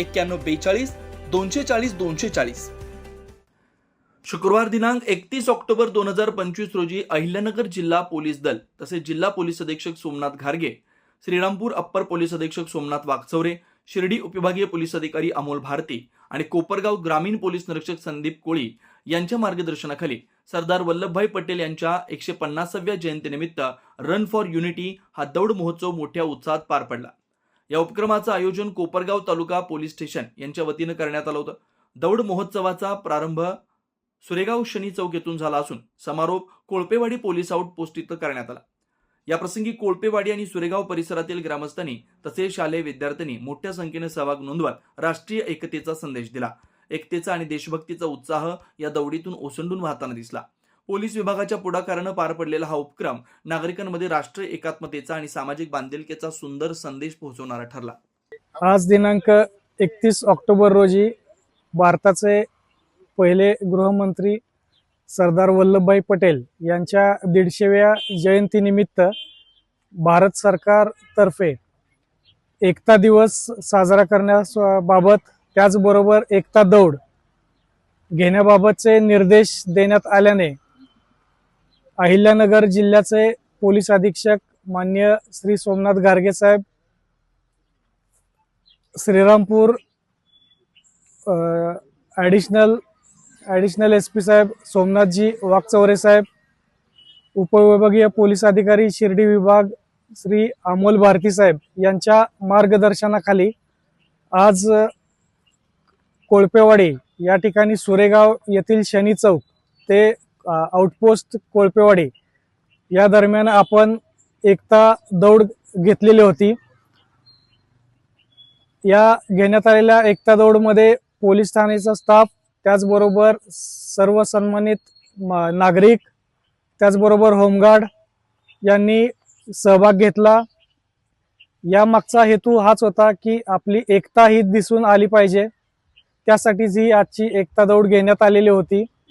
एक्क्याण्णव बेचाळीस दोनशे चाळीस दोनशे चाळीस. शुक्रवार दिनांक एकतीस ऑक्टोबर दोन हजार पंचवीस रोजी अहिल्यानगर जिल्हा पोलीस दल तसेच जिल्हा पोलीस अधीक्षक सोमनाथ घारगे श्रीरामपूर अप्पर पोलीस अधीक्षक सोमनाथ वाघचौरे शिर्डी उपविभागीय पोलीस अधिकारी अमोल भारती आणि कोपरगाव ग्रामीण पोलीस निरीक्षक संदीप कोळी यांच्या मार्गदर्शनाखाली सरदार वल्लभभाई पटेल यांच्या एकशे पन्नासाव्या जयंतीनिमित्त रन फॉर युनिटी हा दौड महोत्सव मोठ्या उत्साहात पार पडला. या उपक्रमाचं आयोजन कोपरगाव तालुका पोलीस स्टेशन यांच्या वतीनं करण्यात आलं होतं. दौड महोत्सवाचा प्रारंभ सुरेगाव शनी चौक येथून झाला असून समारोप कोळपेवाडी पोलीस आउटपोस्ट इथं करण्यात आला. या प्रसंगी कोळपेवाडी आणि सुरेगाव परिसरातील ग्रामस्थांनी तसेच शालेय विद्यार्थ्यांनी मोठ्या संख्येने सहभाग नोंदवत राष्ट्रीय एकतेचा संदेश दिला. एकतेचा आणि देशभक्तीचा उत्साह या दौडीतून ओसंडून वाहताना दिसला. पोलीस विभागाच्या पुढाकारानं पार पडलेला हा उपक्रम नागरिकांमध्ये राष्ट्रीय एकात्मतेचा आणि सामाजिक बांधिलकीचा सुंदर संदेश पोहोचवणारा ठरला. आज दिनांक एकतीस ऑक्टोबर रोजी भारताचे पहिले गृहमंत्री सरदार वल्लभभाई पटेल यांच्या दीडशेव्या जयंतीनिमित्त भारत सरकारतर्फे एकता दिवस साजरा करण्यास बाबत त्याचबरोबर एकता दौड घेण्याबाबतचे निर्देश देण्यात आल्याने अहिल्यानगर जिल्ह्याचे पोलीस अधीक्षक मान्य श्री सोमनाथ गारगे साहेब Shrirampur additional additional S P साहेब सोमनाथजी वाकचौरे साहेब उपविभागीय पोलीस अधिकारी शिर्डी विभाग श्री अमोल भारती साहेब यांच्या मार्गदर्शनाखाली आज कोळपेवाडी या ठिकाणी सुरेगाव येथील शनी चौक ते आउटपोस्ट कोळपेवाडी. या दरम्यान आपण एकता दौड घेतलेली होती. या घेण्यात आलेल्या एकता दौडमध्ये पोलीस ठाण्याचा स्टाफ त्याचबरोबर सर्व सन्मानित नागरिक त्याचबरोबर होमगार्ड यांनी सहभाग घेतला. या मागचा हेतू हाच होता की आपली एकता ही दिसून आली पाहिजे. त्यासाठीच ही आजची एकता दौड घेण्यात आलेली होती.